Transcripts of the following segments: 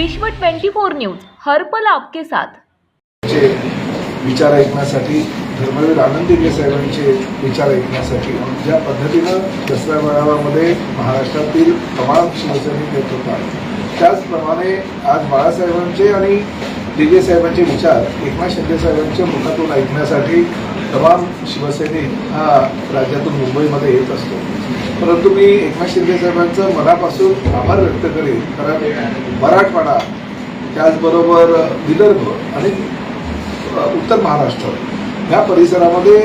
विश्व 24 न्यूज हरपल आपके साथ. विचार ऐकण्यासाठी धर्मवीर आनंद साहेबांचे विचार ऐकण्यासाठी ज्या पद्धतीनं दसरा मेळाव्यामध्ये महाराष्ट्रातील तमाम शिवसैनिक येत होतात त्याचप्रमाणे आज बाळासाहेबांचे आणि दिगे साहेबांचे विचार एकनाथ शिंदे साहेबांच्या मुखातून ऐकण्यासाठी तमाम शिवसैनिक हा राज्यातून मुंबईमध्ये येत असतो. परंतु मी एकनाथ शिंदे साहेबांचं मनापासून आभार व्यक्त करेन. कारण मराठवाडा त्याचबरोबर विदर्भ आणि उत्तर महाराष्ट्र ह्या परिसरामध्ये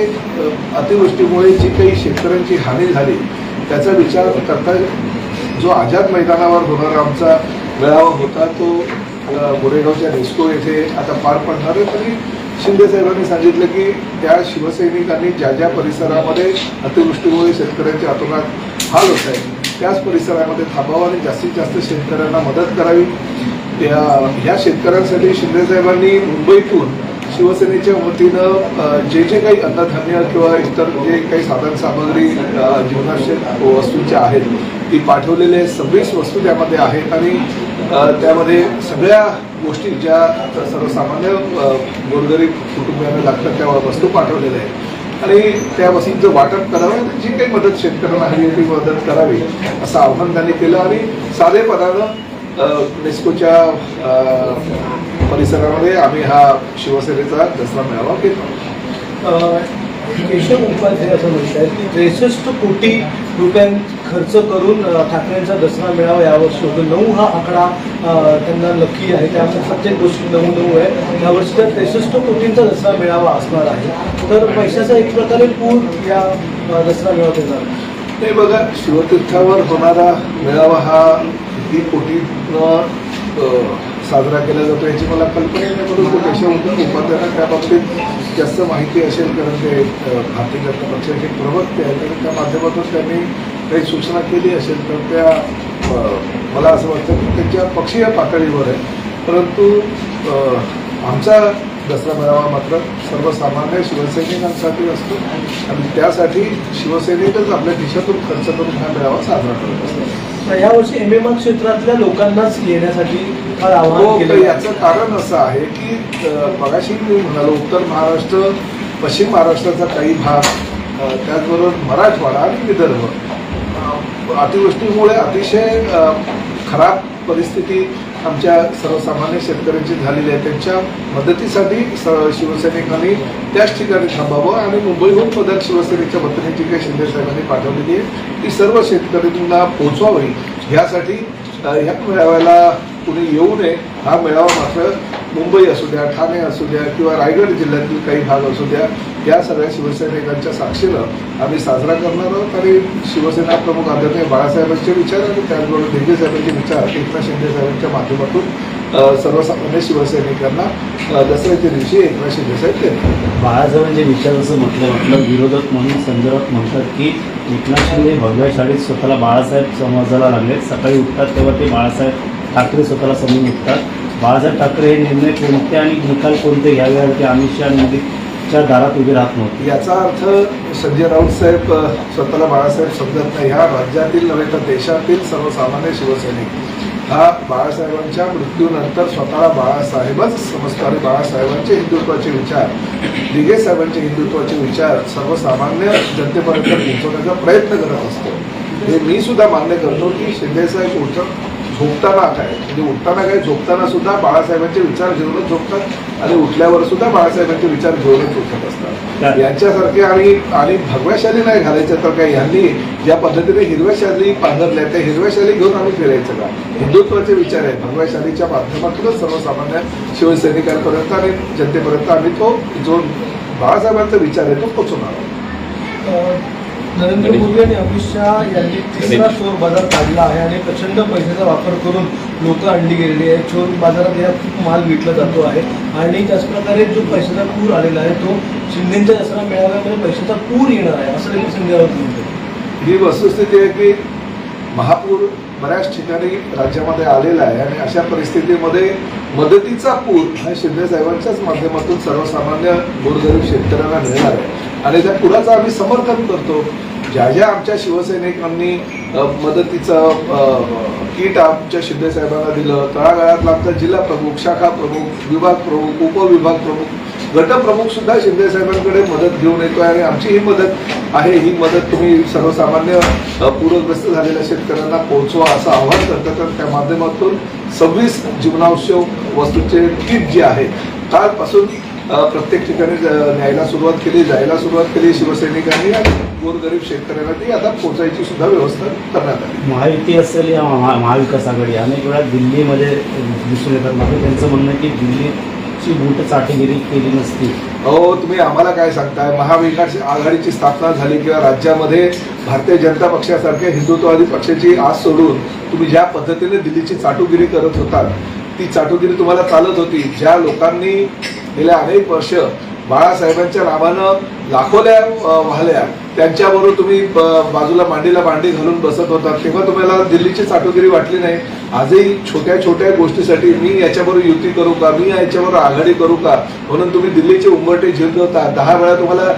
अतिवृष्टीमुळे जी काही शेतकऱ्यांची हानी झाली त्याचा विचार करता जो आझाद मैदानावर होणारा आमचा मेळावा होता तो गोरेगावच्या नेस्को येथे आता पार पडणार आहे. तरी शिंदे साहेबांनी सांगितलं की त्या शिवसैनिकांनी ज्या ज्या परिसरामध्ये अतिवृष्टीमुळे शेतकऱ्यांच्या हातोनात हाल होत आहे त्याच परिसरामध्ये थांबावं आणि जास्तीत जास्त शेतकऱ्यांना मदत करावी. त्या ह्या शेतकऱ्यांसाठी शिंदे साहेबांनी मुंबईतून शिवसेनेच्या वतीनं जे जे काही अन्नधान्य किंवा इतर जे काही साधन सामग्री जीवनाश्य वस्तूंच्या आहेत ती पाठवलेले सव्वीस वस्तू त्यामध्ये आहेत आणि त्यामध्ये सगळ्या गोष्टी ज्या सर्वसामान्य गोरगरीब कुटुंबियांना लागतात त्या वस्तू पाठवलेल्या आहेत. आणि त्या वस्तूंचं वाटप करावं आणि जी काही मदत शेतकऱ्यांना हवी ती मदत करावी असं आव्हान त्यांनी केलं. आणि साधेपणानं मेस्कोच्या नेस्कोच्या परिसरामध्ये आम्ही हा शिवसेनेचा दसरा मेळावा घेतो. केशव उपाध्याय असं म्हणतात की त्रेसष्ट कोटी रुपयांचं खर्च करून ठाकरेंचा दसरा मेळावा यावर्षी होतो. नऊ हा आकडा त्यांना नक्की आहे. त्यामुळे प्रत्येक गोष्टी नऊ नऊ आहे. यावर्षी त्या त्रेसष्ट कोटींचा दसरा मेळावा असणार आहे. तर पैशाचा एक प्रकारे पूर या दसरा मेळाव्यात येणार ते बघा शिवतीर्थावर होणारा मेळावा हा किती कोटीनं साजरा केला जातो याची मला कल्पना नाही. परंतु उठून उपाध्यायांना त्या बाबतीत जास्त माहिती असेल कारण ते भारतीय जनता पक्षाचे प्रवक्ते आहेत आणि त्या माध्यमातून त्यांनी काही सूचना केली असेल तर त्या मला असं वाटतं की त्यांच्या पक्षीय पातळीवर आहे. परंतु आमचा दसरा मेळावा मात्र सर्वसामान्य शिवसैनिकांसाठी असतो आणि त्यासाठी शिवसैनिकच आपल्या खिशातून खर्च करून हा मेळावा साजरा करत असतात. तर यावर्षी एम एम क्षेत्रातल्या लोकांनाच येण्यासाठी हो, याचं कारण असं आहे की मगाशी मी म्हणालो उत्तर महाराष्ट्र पश्चिम महाराष्ट्राचा काही भाग त्याचबरोबर मराठवाडा आणि विदर्भ अतिवृष्टीमुळे अतिशय खराब परिस्थिती आमच्या सर्वसामान्य शेतकऱ्यांची झालेली आहे. त्यांच्या मदतीसाठी शिवसैनिकांनी त्याच ठिकाणी थांबावं आणि मुंबईहून पदक शिवसेनेच्या वतीने जी काही शिंदे साहेबांनी पाठवलेली आहे ती सर्व शेतकऱ्यांना पोचवावी यासाठी ह्या मेळाव्याला कुणी येऊ नये हा मेळावा मात्र मुंबई असू द्या ठाणे असू द्या किंवा रायगड जिल्ह्यातील काही भाग असू द्या या सगळ्या शिवसैनिकांच्या साक्षीनं आम्ही साजरा करणार आहोत आणि शिवसेना प्रमुख आदरणीय बाळासाहेबांचे विचार आणि त्याचबरोबर दिग्गज साहेबांचे विचार एकनाथ शिंदे साहेबांच्या माध्यमातून सर्वसामान्य शिवसैनिकांना दसऱ्याच्या दिवशी एकनाथ शिंदे साहेब देतात बाळासाहेबांचे विचार असं म्हटलं म्हटलं विरोधक म्हणून संदर्भात म्हणतात की एकनाथ शिंदे भगव्या शाळेत स्वतःला बाळासाहेब समजायला लागले सकाळी उठतात तेव्हा ते बाळासाहेब ठाकरे स्वतःला समजून उठतात बाळासाहेब ठाकरे हे निर्णय कोणते आणि निकाल कोणते घ्यावे ते अमित शहा च्या दारात उभे राहत नव्हते. याचा अर्थ संजय राऊत साहेब स्वतःला बाळासाहेब समजत नाही. ह्या राज्यातील नव्हे तर देशातील सर्वसामान्य शिवसैनिक. हा बाळासाहेबांच्या मृत्यूनंतर स्वतःला बाळासाहेबच समजतो आणि बाळासाहेबांचे हिंदुत्वाचे विचार दिगे साहेबांचे हिंदुत्वाचे विचार सर्वसामान्य जनतेपर्यंत पोहोचवण्याचा प्रयत्न करत असतो. हे मी सुद्धा मान्य करतो की शिंदेसाहेब उठ झोपताना काय? म्हणजे उठताना काय? झोपताना सुद्धा बाळासाहेबांचे विचार घेऊनच झोपतात आणि उठल्यावर सुद्धा बाळासाहेबांचे विचार घेऊनच उठत असतात. यांच्यासारखे आणि आणि भगव्या शाली नाही घालायचं तर काय? यांनी ज्या पद्धतीने हिरव्या शाली पांघरल्या त्या हिरव्या शाली घेऊन आम्ही फिरायचं का? हिंदुत्वाचे विचार आहेत. भगव्या शालीच्या माध्यमातूनच सर्वसामान्य शिवसैनिकांपर्यंत आणि जनतेपर्यंत आम्ही तो जो बाळासाहेबांचा विचार आहे तो पोचवणार आहोत. नरेंद्र मोदी आणि अमित शहा यांनी तिसरा चोर बाजार काढला आहे आणि प्रचंड पैशाचा वापर करून लोक आणली गेलेली आहे चोर बाजारात या खूप माल विकला जातो आहे. आणि त्याचप्रकारे जो पैशाचा पूर आलेला आहे तो शिंदेच्या दसरा मेळाव्यामध्ये पैशाचा पूर येणार आहे असं देखील संजय राऊत म्हणतो ही वस्तुस्थिती आहे की महापूर बऱ्याच ठिकाणी राज्यामध्ये आलेला आहे आणि अशा परिस्थितीमध्ये मदतीचा पूर हा शिंदे साहेबांच्याच माध्यमातून सर्वसामान्य गोरगरीब शेतकऱ्यांना मिळणार आहे. आणि त्या पुराचं आम्ही समर्थन करतो. ज्या ज्या आमच्या शिवसैनिकांनी मदतीचं किट आमच्या शिंदे साहेबांना दिलं तळागाळातला आमचा जिल्हा प्रमुख शाखा प्रमुख विभाग प्रमुख उपविभाग प्रमुख गटप्रमुख सुद्धा शिंदे साहेबांकडे मदत घेऊन येतो आणि आमची ही मदत आहे. ही मदत तुम्ही सर्वसामान्य पूरग्रस्त झालेल्या शेतकऱ्यांना पोहोचवा असं आवाहन करतात तर त्या माध्यमातून सव्वीस जीवनावश्यक वस्तूचे किट जे आहे कालपासून प्रत्येक ठिकाणी ज- न्यायला सुरुवात केली जायला सुरुवात केली शिवसैनिकांनी आणि गोरगरीब शेतकऱ्यांना ती आता पोहोचायची सुद्धा व्यवस्था करण्यात आली. महायुती असेल या महा महाविकास आघाडी. अनेक वेळा दिल्लीमध्ये दिसून येतात मात्र त्यांचं म्हणणं आहे की दिल्लीची बोट चाटेगिरी केली नसती. अहो तुम्ही आम्हाला काय सांगताय? महाविकास आघाडीची स्थापना झाली किंवा राज्यामध्ये भारतीय जनता पक्षासारख्या हिंदुत्ववादी पक्षाची आस सोडून तुम्ही ज्या पद्धतीने दिल्लीची चाटुगिरी करत होतात ती चाटुगिरी तुम्हाला चालत होती. ज्या लोकांनी गेल्या अनेक वर्ष बाळासाहेबांच्या नावानं लाखोल्या अ, वाहल्या त्यांच्याबरोबर तुम्ही ब- बाजूला मांडीला मांडी घालून बसत होता तेव्हा तुम्हाला दिल्लीची साठोगिरी वाटली नाही. आजही छोट्या छोट्या गोष्टीसाठी मी याच्याबरोबर युती करू का? मी याच्याबरोबर आघाडी करू का? म्हणून तुम्ही दिल्लीचे उंबरटे होता. दहा वेळा तुम्हाला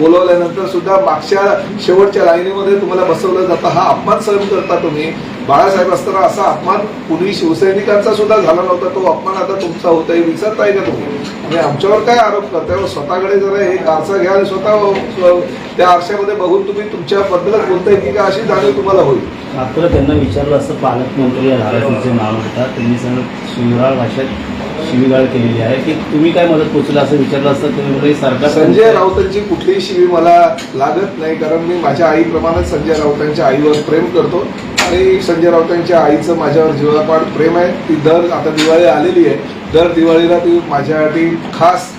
बोलवल्यानंतर सुद्धा मागच्या शेवटच्या लाईनीमध्ये तुम्हाला बसवलं जातं. हा अपमान सहन करता तुम्ही. बाळासाहेब असताना असा अपमान कुणी शिवसैनिकांचा सुद्धा झाला नव्हता. तो अपमान आता तुमचा होता हे विसरताय का तुम्ही? आणि आमच्यावर काय आरोप करताय? स्वतःकडे जरा एक आरसा घ्या आणि स्वतः त्या आरशामध्ये बघून तुम्ही तुमच्या बद्दलच बोलताय की का अशी जाणीव तुम्हाला होईल? मात्र त्यांना विचारलं असतं पालकमंत्री या धारावीचे नाव होता त्यांनी सांगितलं शिवराळ भाषेत शिवीगाळ केलेली आहे. की तुम्ही काय मदत पोचला असं विचारलं असतं तुम्ही सरकार संजय राऊतांची कुठलीही शिवी मला लागत नाही कारण मी माझ्या आईप्रमाणेच संजय राऊतांच्या आईवर प्रेम करतो. आणि संजय राऊतांच्या आईचं माझ्यावर जीवापाड प्रेम आहे. ती दर आता दिवाळी आलेली आहे. दर दिवाळीला ती माझ्यासाठी खास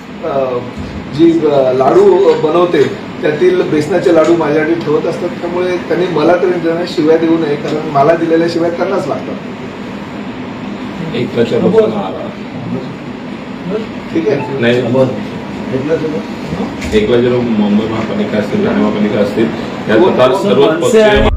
जी लाडू बनवते त्यातील बेसनाचे लाडू माझ्यासाठी ठेवत असतात. त्यामुळे त्यांनी मला तरी त्यांना शिव्या देऊ नये कारण मला दिलेल्या शिव्या त्यांनाच लागतात. आला ठीक आहे. नाही. एकला जर मुंबई महापालिका असतील ठाणे महापालिका असतील सर्व